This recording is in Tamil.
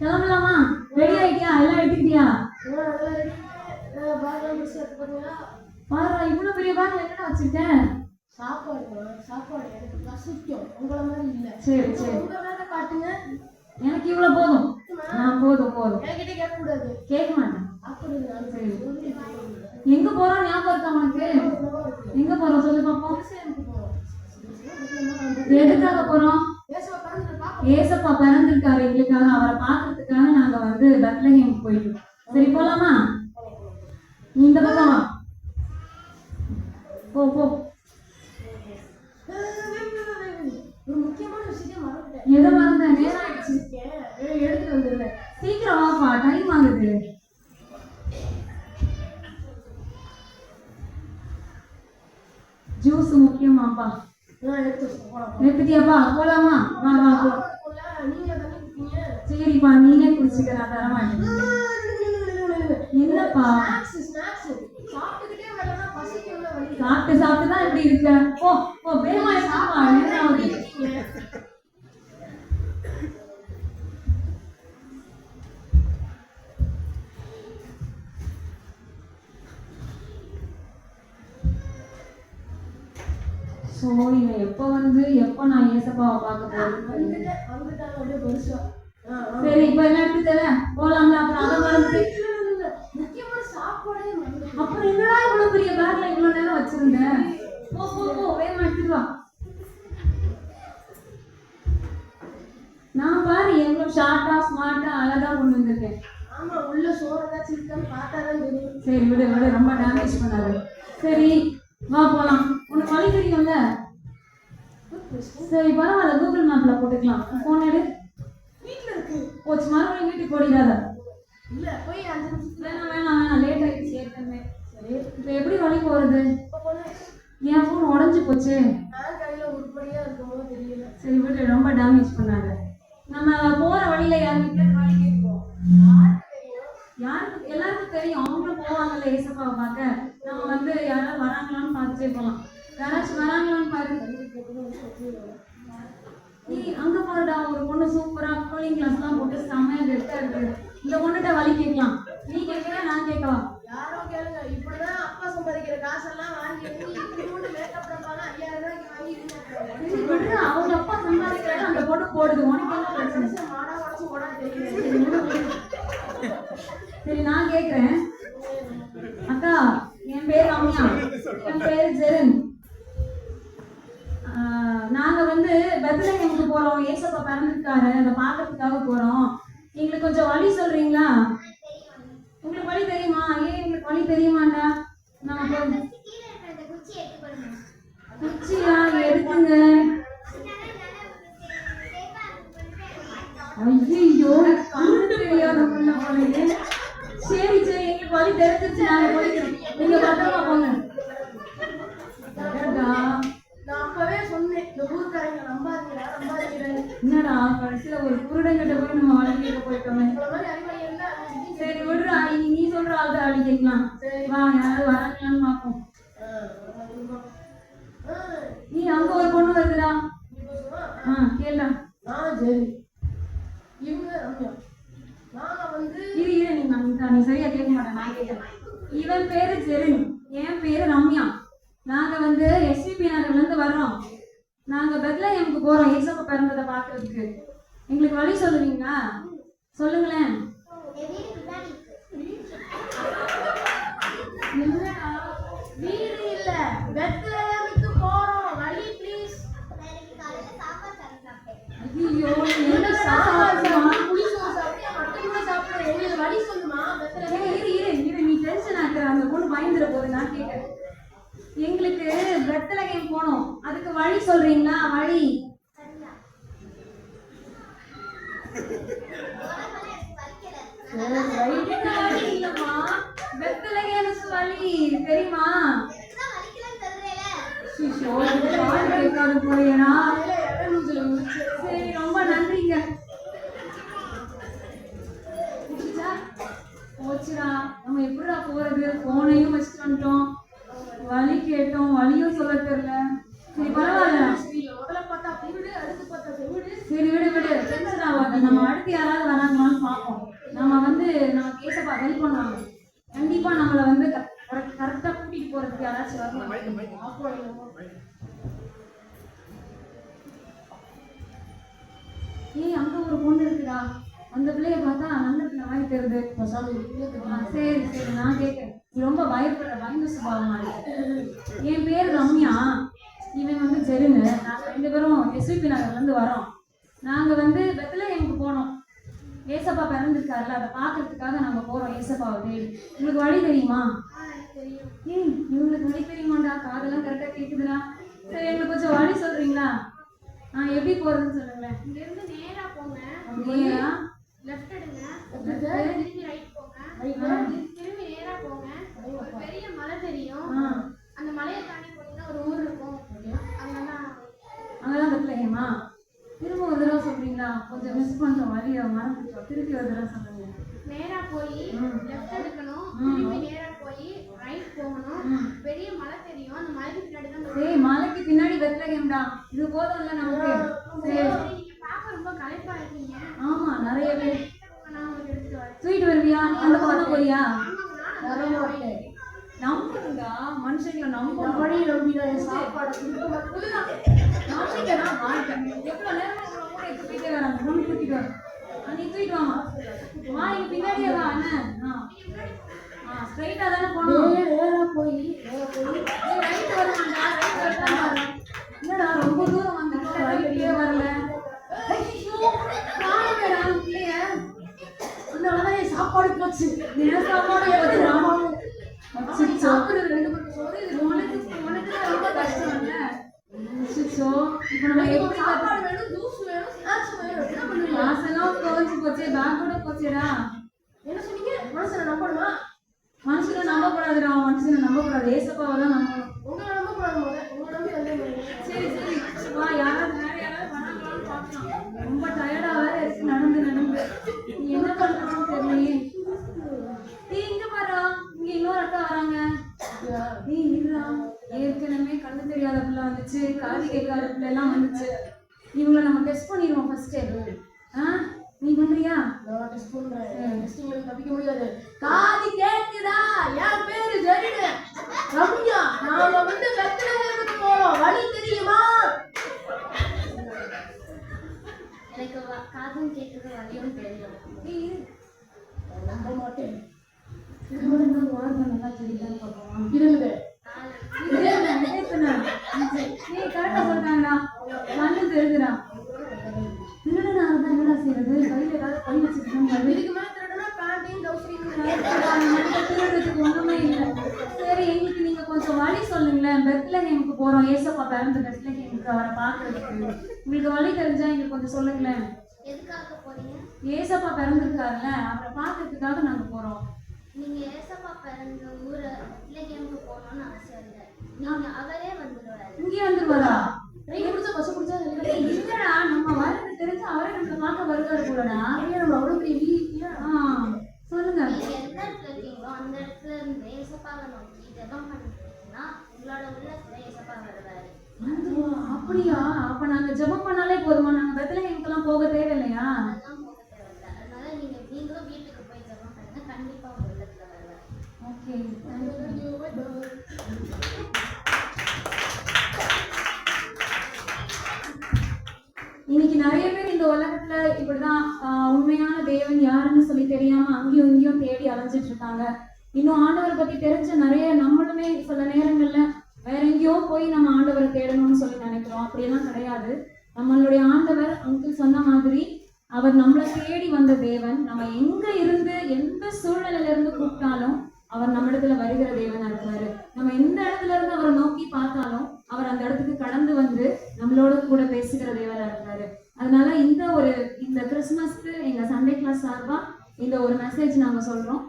கிளம்பலாமா? ரெடி ஆயிட்டியா? எல்லாம் எடுத்துக்கிட்டியா? பாரு இவ்வளோ பெரிய பேக்ல என்னடா வச்சிருக்கேன் சாப்பாடு சாப்பாடு எனக்கு பசிக்கும் உங்களை மாதிரி இல்ல சரி சரி. உங்க வேலை காட்டுங்க எனக்கு இவ்வளோ போதும். நான் போதும் போதும். என்கிட்ட கேட்க கேட்க மாட்டேன். அப்படி நான் எங்க போறோம் ஞாபகம் இருக்கா உனக்கு? எங்க போறோம் சொல்லு பாப்போம். எதுக்காக போறோம்? ஏசப்பா பிறந்திருக்காரு எங்களுக்காக. அவரை பார்க்கறதுக்காக வந்து பெத்லஹேம் போயிட்டோம் சரி போலாமா? நீ இந்த பக்கம்? போ போ. ஒரு முக்கியமான விஷயத்தை மறந்துட்டேன் எதை நேரம் ஆயிடுச்சு எடுத்துட்டு சீக்கிரம் வாப்பா டைம் ஆகுது. ஜூஸ் முக்கியமாப்பா. நான் எடுத்து போலாம். வா வா நீங்க சரிப்பா நீனே குடிச்சுக்க நான் தர மாட்டேன். என்னப்பா? சாப்பிட்டு சாப்பிட்டு தான் இப்படி இருக்க. போ போ வேகமா சாப்பா ஆகுது ஸோ இவன் எப்போ வந்து எப்போ நான் ஏசப்பாவை பார்க்க போறேன் சரி இப்போ என்ன எடுத்து தரேன் போலாம்ல அப்புறம் அதை இல்ல. முக்கியமான சாப்பாடே. அப்புறம் என்னடா இவ்வளவு பெரிய பேக்ல இவ்வளவு நேரம் வச்சிருந்தேன் போ போ போ வேகமா எடுத்துட்டு வா. நான் பாரு எவ்வளவு ஷார்ட்டா ஸ்மார்ட்டா அழகா கொண்டு வந்திருக்கேன். ஆமா உள்ள சோறு ஏதாச்சும் இருக்கான்னு பார்த்தாதான் தெரியும். சரி விடு விடு ரொம்ப டேமேஜ் பண்ணாத. சரி வா போலாம். உனக்கு வழி தெரியும்ல சரி பரவாயில்ல கூகுள் மேப்ல போட்டுக்கலாம். போன் எடு. போச்சு மறுபடியும் வீட்டுக்கு போடிடாத. இல்ல போய் அஞ்சு நிமிஷத்துல வேணாம் வேணாம் வேணாம் லேட் ஆயிடுச்சு ஏற்கனவே சரி இப்போ எப்படி வழி போறது? என் ஃபோன் உடஞ்சு போச்சு. கையில உருப்படியா இருக்குமோ தெரியல. சரி விட்டு ரொம்ப டேமேஜ் பண்ணாத நம்ம போற வழியில யாருக்கிட்ட வழி கேட்போம் யாருக்கு தெரியும் யாருக்கு எல்லாருக்கும் தெரியும் அவங்களும் போவாங்கல்ல ஏசப்பாவை பார்க்க நம்ம வந்து யாராவது வராங்களான்னு பார்த்துட்டே போகலாம் யாராச்சும் வராங்களான்னு பாரு நீ அங்க பாருடா ஒரு பொண்ணு சூப்பரா கூலிங் கிளாஸ்லாம் போட்டு செம்மையா கெட்டா இருக்கு. இந்த பொண்ணுகிட்ட வழி கேட்கலாம். நீ கேட்கல நான் கேட்கவா? யாரோ கேளுங்க. இப்படிதான் அப்பா சம்பாதிக்கிற காசெல்லாம் வாங்கி வாங்கி இப்படி மேக்கப் டப்பாலாம் ஐயாயிரம் ரூபாய்க்கு வாங்கி சரி, விடுடா, அவங்க அப்பா சம்பாதிக்கிறாரு. அந்த பொண்ணு போடுது. உனக்கு என்ன பிரச்சனை? மனுஷன் மாடா உடச்சு ஓடா தெரியல சரி, நான் கேக்குறேன். அக்கா என் பேர் ரம்யா. என் பேர் ஜெரன். நாங்க வந்து பெத்லஹேமுக்கு போறோம். ஏசப்பா பிறந்திருக்காரு. அதை பார்க்கறதுக்காக போறோம். கொஞ்சம் வழி சொல்றீங்களா? உங்களுக்கு வழி தெரியுமா? ஏன் உங்களுக்கு வழி தெரியுமாண்டா? நாங்க குச்சியா எடுத்துங்க. ஐயோ கண்ணு தெரியாத புள்ள போலயே. சரி சரி எங்களுக்கு வழி தெரிஞ்சிச்சு நாங்க போய்க்கிறோம். நீங்க பத்திரமா போங்க. ஒரு போய் நம்ம வழி போயிட்டோமே சரி விடுறா இனி நீ சொல்ற ஆள் தான் வழி வா யாரும் வராங்களான்னு பார்ப்போம் நீ அங்க ஒரு பொண்ணு வருதுடா ஆ கேளுடா ஆ சரி வந்து இரு இரு நீ நீ சரியா கேட்க மாட்டேன் நான் கேட்கிறேன் இவன் பேரு ஜெரின் என் பேரு ரம்யா நாங்க வந்து எஸ்பிபி நகர்ல இருந்து வர்றோம். நாங்க பெத்லஹேமுக்கு போறோம். ஏசப்பா பிறந்ததை பார்க்கிறதுக்கு. எங்களுக்கு வழி சொல்லுவீங்களா? சொல்லுங்களேன். என்னடா, வீடு இல்ல. பெத்லஹேமுக்கு போறோம். வழி ப்ளீஸ் ஐயோ என்ன சாப்பாடு சாப்பாடுமா? சாப்பிட்டு புளி சோறு சாப்பிட்டு மட்டன் கூட சாப்பிடுறேன் எங்களுக்கு வழி சொல்லுமா? பெத்லஹேம் இரு இரு இரு இரு. நீ டென்ஷன் ஆக்குற. அந்த பொண்ணு பயந்துட போகுது நான் கேட்கறேன் எங்களுக்கு பெத்லஹேம் போகணும் அதுக்கு வழி சொல்றீங்களா வழி என்ன வழி இல்லம்மா பெத்லஹேமுக்கு வழி தெரியுமா? சிஷோ ஆ, சரி சரி நான் கேட்கறேன் ரொம்ப பயப்படுற பயந்த சுபாவமா இருக்கு. என் பேர் ரம்யா. இவன் வந்து ஜெருனு நாங்க ரெண்டு பேரும் எஸ்விபி நகர்ல இருந்து வரோம். நாங்க வந்து பெத்லஹேமுக்கு போனோம். ஏசப்பா பிறந்திருக்காருல்ல அதை பார்க்கறதுக்காக நாங்க போறோம் ஏசப்பாவை தேடி. உங்களுக்கு வழி தெரியுமா? தெரியும். ஏய் இவங்களுக்கு வழி தெரியுமாடா காதெல்லாம் கரெக்டா கேக்குதுடா. சரி எங்களுக்கு கொஞ்சம் வழி சொல்றீங்களா? ஆ எப்படி போறதுன்னு சொல்லுங்களேன். இங்க இருந்து நேரா போங்க. அப்படியா லெஃப்ட் எடுங்க Left. திரும்பி ரைட் போங்க Right. திரும்பி- திரும்பி நேரா போங்க ஒரு பெரிய மலை தெரியும் ஆ அந்த மலையை தாண்டி போனீங்கன்னா ஒரு ஊர் இருக்கும் அங்கதான் அங்கதான் பெத்லஹேமா திரும்ப ஒரு தடவை சொல்றீங்களா கொஞ்சம் மிஸ் பண்றோம் வழியை மறந்துட்டோம் திருப்பி ஒரு தடவை சொல்லுங்க நேரா போய். லெஃப்ட் எடுக்கணும். திரும்பி நேரா போய் ரைட் போகணும். பெரிய மலை தெரியும். அந்த மலைக்கு பின்னாடி தான் டேய் மலைக்கு பின்னாடி பெத்லஹேம்டா இது போதும்ல நமக்கு? சரி. சரி, நீங்க பார்க்க ரொம்ப களைப்பா இருக்கீங்க. ஆமா நிறைய பேர் வரேன். தூக்கிட்டு வருவியா? அந்த பக்கம் போறியா? வரேன். நம்பணும்டா மனுஷங்களை நம்பணும் வழி நம்பிதான் சாப்பாடு. எவ்வளவு நேரம் உங்களை கூட இப்ப போயிட்டே நீ தூக்கிட்டு வாமா வா இங்க பின்னாடியே வா என்ன? ஆ. ஸ்ட்ரைட்டா தானே போகணும். நேரா போய் நேரா போய். ரைட் வருவான்டா ரைட் என்னடா ரொம்ப தூரம் வரல? ஐயோ காணுமேடா பிள்ளைய அதனாலதான் என் சாப்பாடு போச்சு. நேர சாப்பாடு போச்சுடா அப்படி அச்சச்சோ. சாப்பிடுறது ரெண்டு பேரும் சொல்லி இது உனக்கு உனக்கு தான் ரொம்ப கஷ்டம் இல்ல அச்சச்சோ. இப்ப நம்ம எப்படி சாப்பாடு வேணும் ஜூஸ் வேணும் ஸ்நாக்ஸ் வேணும் என்ன பண்ணுவீங்க கிளாஸ் எல்லாம் தொலைஞ்சு போச்சு பேக் கூட போச்சுடா என்ன சொன்னீங்க? மனசுல நம்பணுமா? மனுஷனை நம்பக்கூடாதுடா மனுஷனை நம்பக்கூடாது. ஏசப்பாவை தான் நம்பணும். உங்களை நம்ப கூடாது முதல்ல. உங்களை நம்பி வந்து சரி சரி. வா யாராவது வேற யாராவது பார்க்கலாம். ரொம்ப டயர்டா வேற இருக்கு நடந்து நடந்து. நீ என்ன தெரியலையே. நீ இங்க பாரு. இங்க இன்னொரு அக்கா வராங்க. நீ இருடா. ஏற்கனவே கண்ணு தெரியாத பிள்ளை வந்துச்சு. காது கேட்காத பிள்ளை எல்லாம் வந்துச்சு. இவங்களை நம்ம டெஸ்ட் பண்ணிடுவோம் ஃபர்ஸ்ட் ஆ? நீ பண்றியா? நான் டெஸ்ட் பண்றேன். டெஸ்டிங்ல தப்பிக்க முடியாது. காதி கேக்குதா? என் பேரு? ஜெரிடு ரம்யா நாம வந்து வெத்தலைக்கு போறோம். வழி தெரியுமா? எனக்கு காதும் கேட்குது வலியும் தெரியும். நீ நம்ப மாட்டேன். வாழ்க்கை நல்லா ஏய் கரெக்டா சொல்றாங்கடா கண்ணு தெரியுதுடா. பார்க்கறதுக்கு உங்களுக்கு வழி தெரிஞ்சா எங்களுக்கு கொஞ்சம் சொல்லுங்களேன். எதுக்காக போறீங்க? ஏசப்பா பிறந்திருக்காருல்ல அவரை பார்க்கறதுக்காக நாங்க போறோம். நீங்க ஏசப்பா பிறந்த ஊரை இல்லைக்கு போகணும்னு அவசியம் இல்லை. நீங்க அவரே வந்துடுவாரு இங்கே வந்துருவாரா? ட்ரெயின் பிடிச்சா பஸ் பிடிச்சா இல்லடா. நம்ம வரது தெரிஞ்சு அவரே நம்மள பார்க்க வருவாரு கூடடா நம்ம அவ்வளவு பெரிய வீ ஆ சொல்லுங்க. நீங்க எந்த இடத்துல இருக்கீங்களோ அந்த இடத்துல இருந்து ஏசப்பாவை நோக்கி ஜெபம் பண்ணிட்டீங்கன்னா உங்களோட உள்ளத்துல ஏசப்பா வருவாரு. அப்படியா? அப்ப நாங்க ஜெபம் பண்ணாலே போதுமா? நாங்க பெத்லஹேமுக்கெல்லாம் போக தேவையில்லையா? ஓகே. இன்னைக்கு நிறைய பேர் இந்த உலகத்துல இப்படிதான் உண்மையான தேவன் யாருன்னு சொல்லி தெரியாம அங்கேயும் இங்கேயும் தேடி அலைஞ்சிட்டு இருக்காங்க இன்னும் ஆண்டவரை பத்தி தெரிஞ்ச நிறைய நம்மளுமே சில நேரங்கள்ல வேற எங்கேயோ போய் நம்ம இருக்கோம் அப்படியெல்லாம் கிடையாது. நம்மளுடைய ஆண்டவர் அங்கிள் சொன்ன மாதிரி அவர் நம்மளை தேடி வந்த தேவன். நம்ம எங்க இருந்து எந்த சூழ்நிலையில இருந்து கூப்பிட்டாலும் அவர் நம்மிடத்துல வருகிற தேவனா இருப்பாரு. நம்ம எந்த இடத்துல இருந்து அவரை நோக்கி பார்த்தாலும் அவர் அந்த இடத்துக்கு கடந்து வந்து நம்மளோட கூட பேசுகிற தேவனா இருப்பாரு. அதனால இந்த ஒரு இந்த கிறிஸ்துமஸ்க்கு எங்க சண்டே கிளாஸ் சார்பா இந்த ஒரு மெசேஜ் நாங்க சொல்றோம்.